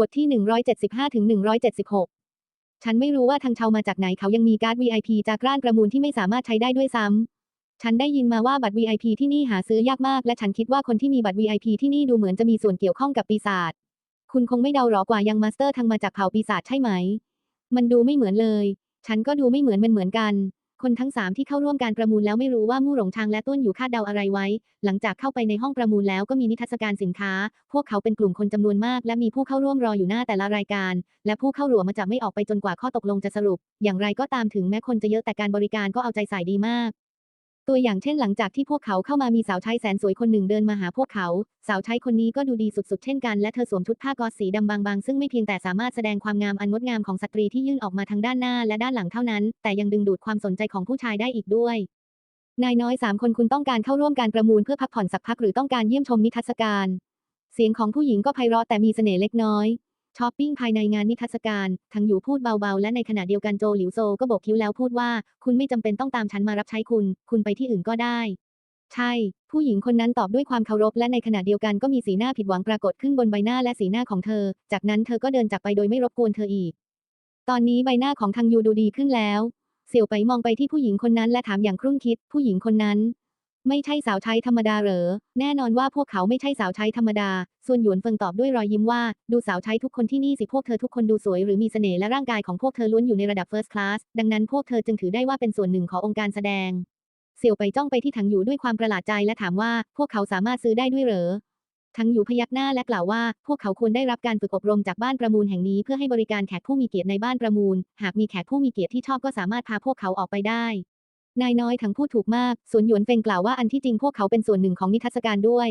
บทที่ 175ถึง176 ฉันไม่รู้ว่าทางชาวมาจากไหนเขายังมีการ์ด VIP จากร้านประมูลที่ไม่สามารถใช้ได้ด้วยซ้ำ ฉันได้ยินมาว่าบัตร VIP ที่นี่หาซื้อยากมาก และฉันคิดว่าคนที่มีบัตร VIP ที่นี่ดูเหมือนจะมีส่วนเกี่ยวข้องกับปีศาจ คุณคงไม่เดาหรอกว่ายังมาสเตอร์ทางมาจากเผ่าปีศาจใช่ไหม มันดูไม่เหมือนเลย ฉันก็ดูไม่เหมือนมันเหมือนกัน คนทั้งสามที่เข้าร่วมการประมูลแล้วไม่รู้ว่ามู่หลงทางและต้นอยู่คาดเดาอะไรไว้ หลังจากเข้าไปในห้องประมูลแล้วก็มีนิทรรศการสินค้า พวกเขาเป็นกลุ่มคนจำนวนมาก และมีผู้เข้าร่วมรออยู่หน้าแต่ละรายการ และผู้เข้าร่วมมาจะไม่ออกไปจนกว่าข้อตกลงจะสรุป อย่างไรก็ตามถึงแม้คนจะเยอะแต่การบริการก็เอาใจใส่ดีมาก ตัวอย่างเช่นหลังจากที่พวกเขาเข้ามามีสาวใช้แสนสวยคนหนึ่งเดินมาหาพวกเขา สาวใช้คนนี้ก็ดูดีสุดๆ เช่นกันและเธอสวมชุดผ้ากอสีดำบางๆ ซึ่งไม่เพียงแต่สามารถแสดงความงามอันงดงามของสตรีที่ยื่นออกมาทางด้านหน้าและด้านหลังเท่านั้น แต่ยังดึงดูดความสนใจของผู้ชายได้อีกด้วยนายน้อยสามคนคุณต้องการเข้าร่วมการประมูลเพื่อพักผ่อนสักพักหรือต้องการเยี่ยมชมนิทรรศการ เสียงของผู้หญิงก็ไพเราะแต่มีเสน่ห์เล็กน้อย ช้อปปิ้งภายในงานนิทรรศการ ทั้งอยู่พูดเบาๆ และในขณะเดียวกันโจหลิวโซก็โบกคิ้วแล้วพูดว่า คุณไม่จำเป็นต้องตามฉันมารับใช้คุณ คุณไปที่อื่นก็ได้ ใช่ ผู้หญิงคนนั้นตอบด้วยความเคารพและในขณะเดียวกันก็มีสีหน้าผิดหวังปรากฏขึ้นบนใบหน้าและสีหน้าของเธอ จากนั้นเธอก็เดินจากไปโดยไม่รบกวนเธออีก ตอนนี้ใบหน้าของทางยูดูดีขึ้นแล้ว เสี่ยวไปมองไปที่ผู้หญิงคนนั้นและถามอย่างครุ่นคิด ผู้หญิงคนนั้น ไม่ใช่สาวใช้ธรรมดาเหรอ แน่นอนว่าพวกเขาไม่ใช่สาวใช้ธรรมดา ส่วนหยวนเฟิงตอบด้วยรอยยิ้มว่า ดูสาวใช้ทุกคนที่นี่สิพวกเธอทุกคนดูสวยหรือมีเสน่ห์และร่างกายของพวกเธอล้วนอยู่ในระดับ first class ดังนั้นพวกเธอจึงถือได้ว่าเป็นส่วนหนึ่งขององค์การแสดง เสี่ยวไปจ้องไปที่ถังอยู่ด้วยความประหลาดใจและถามว่า พวกเขาสามารถซื้อได้ด้วยเหรอ ทั้งอยู่พยักหน้าและกล่าวว่า พวกเขาควรได้รับการฝึกอบรมจากบ้านประมูลแห่งนี้เพื่อให้บริการแขกผู้มีเกียรติในบ้านประมูล หากมีแขกผู้มีเกียรติที่ชอบก็สามารถพาพวกเขาออกไปได้ นายน้อยทั้งพูดถูกมากส่วนหยวนเฟงกล่าวว่าอันที่จริงพวกเขาเป็นส่วนหนึ่งของนิทรรศการด้วย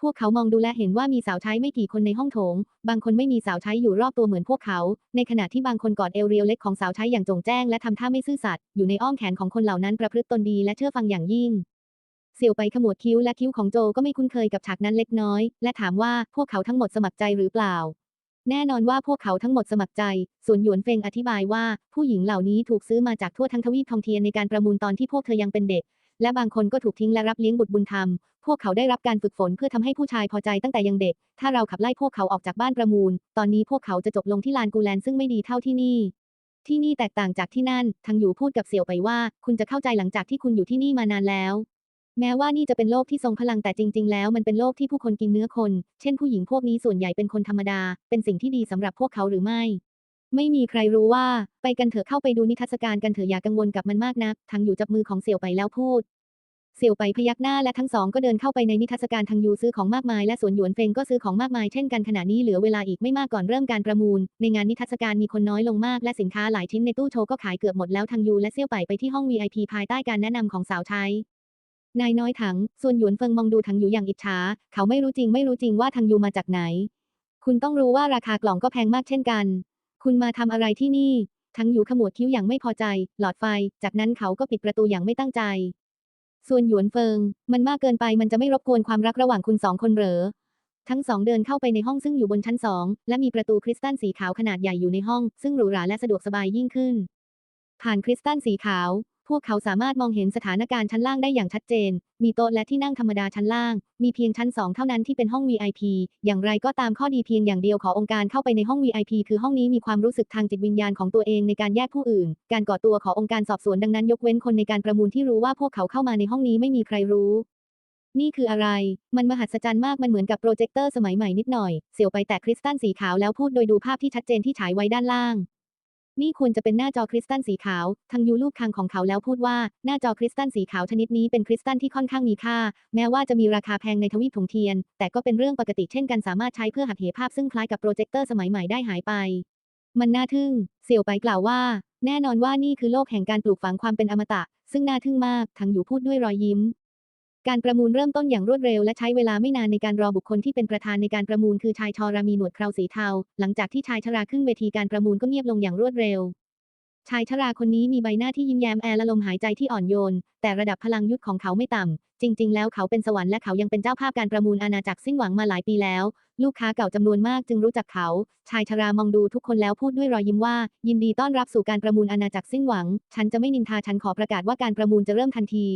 พวกเขามองดูและเห็นว่ามีสาวใช้ไม่กี่คนในห้องโถง บางคนไม่มีสาวใช้อยู่รอบตัวเหมือนพวกเขา ในขณะที่บางคนกอดเอวเรียวเล็กของสาวใช้อย่างจงแจ้งและทำท่าไม่ซื่อสัตย์อยู่ในอ้อมแขนของคนเหล่านั้นประพฤติตนดีและเชื่อฟังอย่างยิ่งเสี่ยวไปขมวดคิ้วและคิ้วของโจก็ไม่คุ้นเคยกับฉากนั้นเล็กน้อย และถามว่าพวกเขาทั้งหมดสมัครใจหรือเปล่า แน่นอนว่าพวกเขาทั้งหมดสมัครใจ ส่วนหยวนเฟงอธิบายว่า ผู้หญิงเหล่านี้ถูกซื้อมาจากทั่วทั้งทวีปทองเทียนในการประมูลตอนที่พวกเธอยังเป็นเด็ก และบางคนก็ถูกทิ้งและรับเลี้ยงบุตรบุญธรรม พวกเขาได้รับการฝึกฝนเพื่อทำให้ผู้ชายพอใจตั้งแต่ยังเด็ก ถ้าเราขับไล่พวกเขาออกจากบ้านประมูล ตอนนี้พวกเขาจะจบลงที่ลานกูแลนซึ่งไม่ดีเท่าที่นี่ ที่นี่แตกต่างจากที่นั่น ทางอยู่พูดกับเสี่ยวไปว่า คุณจะเข้าใจหลังจากที่คุณอยู่ที่นี่มานานแล้ว แม้ว่านี่จะเป็นโลกที่ทรงพลังแต่จริง ๆ แล้วมันเป็นโลกที่ผู้คนกินเนื้อคน เช่นผู้หญิงพวกนี้ส่วนใหญ่เป็นคนธรรมดา เป็นสิ่งที่ดีสำหรับพวกเขาหรือไม่ ไม่มีใครรู้ว่า ไปกันเถอะเข้าไปดูนิทรรศการกันเถอะอย่ากังวลกับมันมากนัก ทางอยู่จับมือของเสี่ยวไปแล้วพูด เสี่ยวไปพยักหน้าและทั้งสองก็เดินเข้าไปในนิทรรศการทางยูซื้อของมากมายและสวนหยวนเฟงก็ซื้อของมากมายเช่นกันขณะนี้เหลือเวลาอีกไม่มากก่อนเริ่มการประมูล ในงานนิทรรศการมีคนน้อยลงมากและสินค้าหลายชิ้นในตู้โชว์ก็ขายเกือบหมดแล้วทางยูและเสี่ยวไปไปที่ห้อง VIP ภายใต้การแนะนำของสาวใช้ นายน้อยถัง ส่วนหยวนเฟิงมองดูถังอยู่อย่างอิจฉา เขาไม่รู้จริงไม่รู้จริงว่าทางยูมาจากไหน คุณต้องรู้ว่าราคากล่องก็แพงมากเช่นกัน คุณมาทำอะไรที่นี่ทังอยู่ขมวดคิ้วอย่างไม่พอใจ หลอดไฟ จากนั้นเขาก็ปิดประตูอย่างไม่ตั้งใจ ส่วนหยวนเฟิง มันมากเกินไปมันจะไม่รบกวนความรักระหว่างคุณสองคนเหรอ ทั้งสองเดินเข้าไปในห้องซึ่งอยู่บนชั้นสองและมีประตูคริสตัลสีขาวขนาดใหญ่อยู่ในห้อง ซึ่งหรูหราและสะดวกสบายยิ่งขึ้น ผ่านคริสตัลสีขาว พวกเขาสามารถมองเห็นสถานการณ์ชั้นล่างได้อย่างชัดเจน มีโต๊ะและที่นั่งธรรมดาชั้นล่าง มีเพียงชั้นสองเท่านั้นที่เป็นห้อง VIP อย่างไรก็ตามข้อดีเพียงอย่างเดียวขององค์การเข้าไปในห้อง VIP คือห้องนี้มีความรู้สึกทางจิตวิญญาณของตัวเองในการแยกผู้อื่น การก่อตัวขององค์การสอบสวนดังนั้น ยกเว้นคนในการประมูลที่รู้ว่าพวกเขาเข้ามาในห้องนี้ไม่มีใครรู้นี่คืออะไร มันมหัศจรรย์มาก มันเหมือนกับโปรเจคเตอร์สมัยใหม่นิดหน่อย เสียวไปแตะคริสตัลสีขาวแล้วพูดโดยดูภาพที่ชัดเจนที่ฉายไว้ด้านล่าง นี่ควรจะเป็นหน้าจอคริสตัลสีขาว ทางยูลูกคางของเขาแล้วพูดว่า หน้าจอคริสตัลสีขาวชนิดนี้เป็นคริสตัลที่ค่อนข้างมีค่า แม้ว่าจะมีราคาแพงในทวีปถงเทียน แต่ก็เป็นเรื่องปกติเช่นกันสามารถใช้เพื่อหักเหภาพซึ่งคล้ายกับโปรเจคเตอร์สมัยใหม่ได้หายไป มันน่าทึ่ง เสี่ยวไปกล่าวว่า แน่นอนว่านี่คือโลกแห่งการปลูกฝังความเป็นอมตะ ซึ่งน่าทึ่งมากทางอยู่พูดด้วยรอยยิ้ม การประมูลเริ่มต้นอย่างรวดเร็วและใช้เวลาไม่นานในการรอบุคคลที่เป็นประธานในการประมูลคือชายชรามีหนวดเคราสีเทา หลังจากที่ชายชราขึ้นเวทีการประมูลก็เงียบลงอย่างรวดเร็ว ชายชราคนนี้มีใบหน้าที่ยิ้มแย้มแอและลมหายใจที่อ่อนโยน แต่ระดับพลังยุทธของเขาไม่ต่ำ จริง ๆ แล้วเขาเป็นสวรรค์และเขายังเป็นเจ้าภาพการประมูลอาณาจักรสิ้นหวังมาหลายปีแล้ว ลูกค้าเก่าจำนวนมากจึงรู้จักเขา ชายชรามองดูทุกคนแล้วพูดด้วยรอยยิ้มว่า ยินดีต้อนรับสู่การประมูลอาณาจักรสิ้นหวัง ฉันจะไม่นินทาฉันขอประกาศว่าการประมูลจะเริ่มทันที